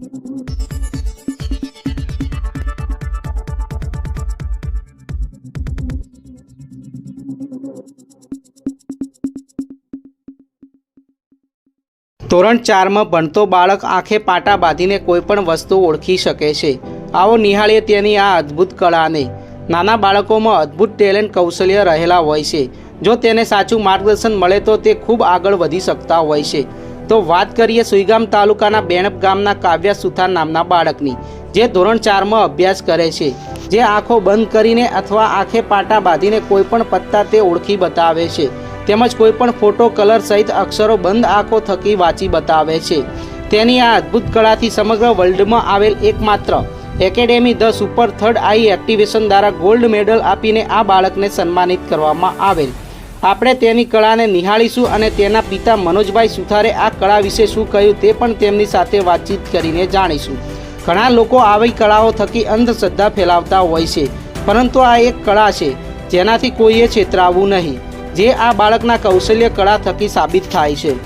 ધોરણ ચારમાં ભણતો બાળક આંખે પાટા બાંધીને કોઈ પણ વસ્તુ ઓળખી શકે છે. આવો નિહાળીએ તેની આ અદ્ભુત કળાને. નાના બાળકોમાં અદ્ભુત ટેલેન્ટ કૌશલ્ય રહેલા હોય છે. જો તેને સાચું માર્ગદર્શન મળે તો તે ખૂબ આગળ વધી શકતા હોય છે. તો વાત કરીએ સુઈગામ તાલુકાના બેણપ ગામના કાવ્યા સુથાર નામના બાળકની, જે ધોરણ ચારમાં અભ્યાસ કરે છે. જે આંખો બંધ કરીને અથવા આંખે પાટા બાંધીને કોઈ પણ પત્તા તે ઓળખી બતાવે છે. તેમજ કોઈ પણ ફોટો, કલર સહિત અક્ષરો બંધ આંખો થકી વાંચી બતાવે છે. તેની આ અદ્ભુત કળાથી સમગ્ર વર્લ્ડમાં આવેલ એકમાત્ર academy the super third eye activation દ્વારા ગોલ્ડ મેડલ આપીને આ બાળકને સન્માનિત કરવામાં આવેલ. આપણે તેની કળાને નિહાળીશું અને તેના પિતા મનોજભાઈ સુથારે આ કળા વિશે શું કહ્યું તે પણ તેમની સાથે વાતચીત કરીને જાણીશું. ઘણા લોકો આવી કળાઓ થકી અંધશ્રદ્ધા ફેલાવતા હોય છે, પરંતુ આ એક કળા છે, જેનાથી કોઈએ છેતરાવવું નહીં, જે આ બાળકના કૌશલ્ય કળા થકી સાબિત થાય છે.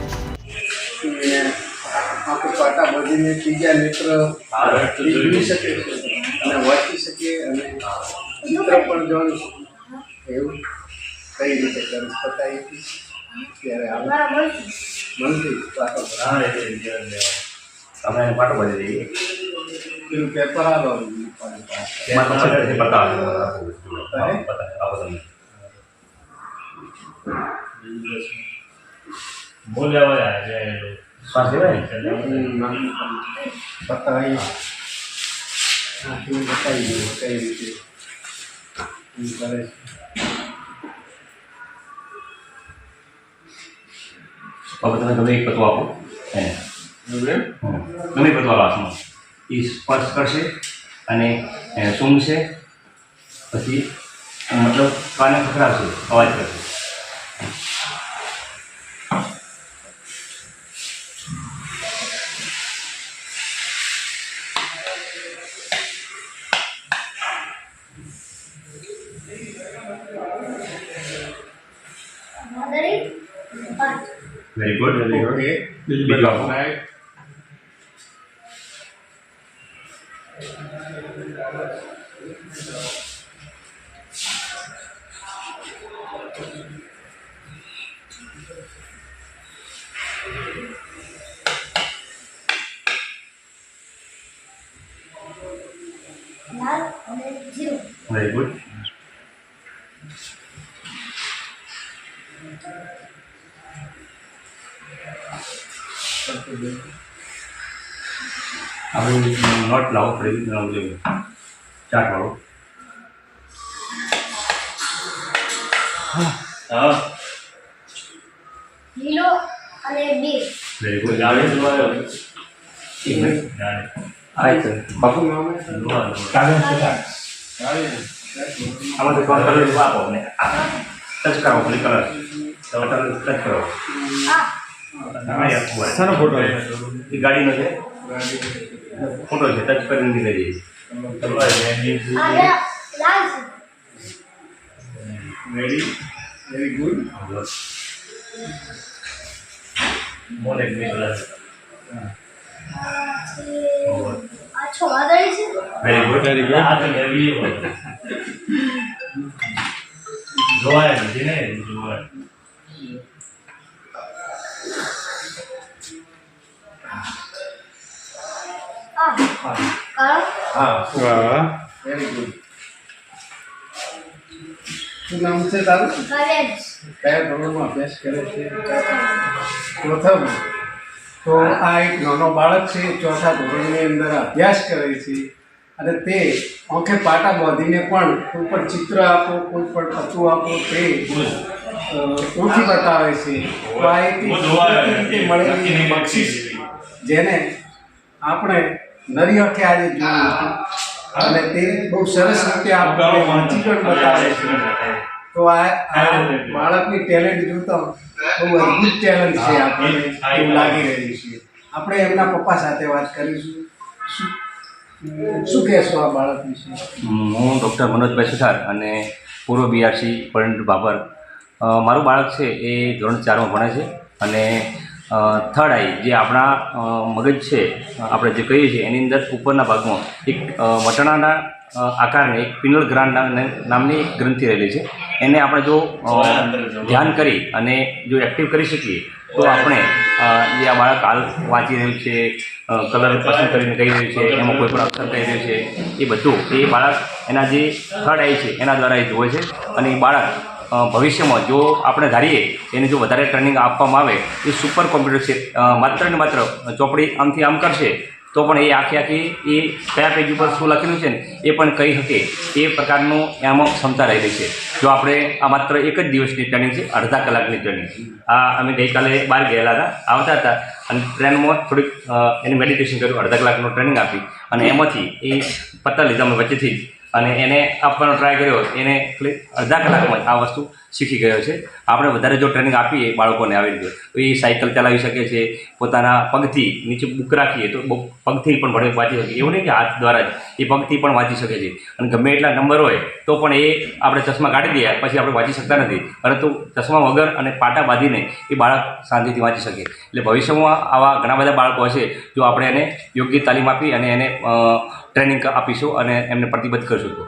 એવું. કઈ રીતે કરવી પતાવી હતી? ત્યારે આવે મનથી પાટો તમે પાટો બની દઈએ. પેલું પેપર આલો બોલ્યા? બતાવી બતાવી કઈ રીતે? કરે છે? હવે તમે ગમે એક પતવા આપો? એને. ગમે? પતવા હાથમાં એ સ્પર્શ કરશે અને સૂંઘશે પછી મતલબ કાને ખખડાવશે અવાજ કરશે. Very good very good okay બીજું આપો રાઈટ વેરી ગુડ આપણે નોટ લાવો ફરી જોઈએ. ચાટવાળો હા. લીલો અને બે. વેરી ગુડ બાપુ છે. આમાં તો ટચ કરો શાનો ફોટો એ ગાડીનો છે ફોટો છે ટચ કરીને લઈ જઈશ આ લા- લાલ છે વેરી વેરી ગુડ મોને ગ્રે કલર આ છે આ છો વાદળી છે વેરી ગુડ વેરી ગુડ આ તો હેવી જોવાય છે ને હા વેરી ગુડ શું નામ છે તારું કયા ધોરણમાં અભ્યાસ કરે છે પ્રથમ તો આ એક નાનો બાળક છે ચોથા ધોરણની અંદર અભ્યાસ કરે છે અને તે આંખે પાટા બાંધીને પણ કોઈ પણ ચિત્ર આપો કોઈ પણ તત્વ આપો તે ઓળખી બતાવે છે તો આ એક મળેલી બક્ષિસ જેને આપણે નરી આંખે આજે જોયું અને તે બહુ સરસ રીતે આપણે વાંચી પણ બતાવે છે. તો આ બાળકની ટેલેન્ટ જોતા બહુ અદ્ભુત ટેલેન્ટ છે આપણને. એવું લાગી રહ્યું છે. આપણે એમના પપ્પા સાથે વાત કરીશું. શું કહેશો આ બાળક વિશે? હું ડૉક્ટર મનોજભાઈ સુથાર અને પૂર્વ બીઆરસી પરંડ બાબર. મારું બાળક છે એ ધોરણ ચારમાં ભણે છે અને થર્ડ આઈ જે આપણા મગજ છે આપણે જે કહીએ છીએ એની અંદર ઉપરના ભાગમાં એક અ, આકારની એક પિનલ ગ્રાન્ડ નામની એક ગ્રંથિ રહેલી છે. એને આપણે જો ધ્યાન કરી અને જો એક્ટિવ કરી શકીએ તો આપણે જે આ બાળક હાલ વાંચી રહ્યું છે કલર પસંદ કરીને કહી રહ્યું છે એમાં કોઈ પણ અક્ષર કહી રહ્યું છે એ બધું એ બાળક એના જે થર્ડ આઈ છે એના દ્વારા એ જુએ છે. અને એ બાળક ભવિષ્યમાં જો આપણે ધારીએ એને જો વધારે ટ્રેનિંગ આપવામાં આવે, એ સુપર કોમ્પ્યુટર છે. માત્ર ને માત્ર ચોપડી આમથી આમ કરશે, તો પણ એ આખી આખી એ કયા પેજ ઉપર શું લખેલું છે ને, એ પણ કહી શકે. એ પ્રકારનું એમાં ક્ષમતા રહેલી છે. જો આપણે આ માત્ર એક જ દિવસની ટ્રેનિંગ છે, અડધા કલાકની ટ્રેનિંગ આ અમે ગઈકાલે બહાર ગયેલા હતા, આવતા હતા, અને ટ્રેનમાં થોડીક એને મેડિટેશન કર્યું, અડધા કલાકનું ટ્રેનિંગ આપી. અને એમાંથી એ પત્તા લીધા અમે વચ્ચેથી જ. અને એને આપવાનો ટ્રાય કર્યો. એને અડધા કલાકમાં આ વસ્તુ શીખી ગયો છે. આપણે વધારે જો ટ્રેનિંગ આપીએ બાળકોને આવી રીતે, તો એ સાયકલ ચલાવી શકે છે, પોતાના પગથી નીચે બુક રાખીએ તો પગથી પણ ભણે વાંચી શકે એવું નહીં કે હાથ દ્વારા જ, એ પગથી પણ વાંચી શકે છે. અને ગમે એટલા નંબર હોય, તો પણ એ આપણે ચશ્મા કાઢી દઈએ, પછી આપણે વાંચી શકતા નથી. પરંતુ ચશ્મા વગર અને પાટા બાંધીને એ બાળક શાંતિથી વાંચી શકે. એટલે ભવિષ્યમાં આવા ઘણા બધા બાળકો હશે, જો આપણે એને યોગ્ય તાલીમ આપી અને એને ટ્રેનિંગ આપીશું અને એમને પ્રતિબદ્ધ કરીશું. તો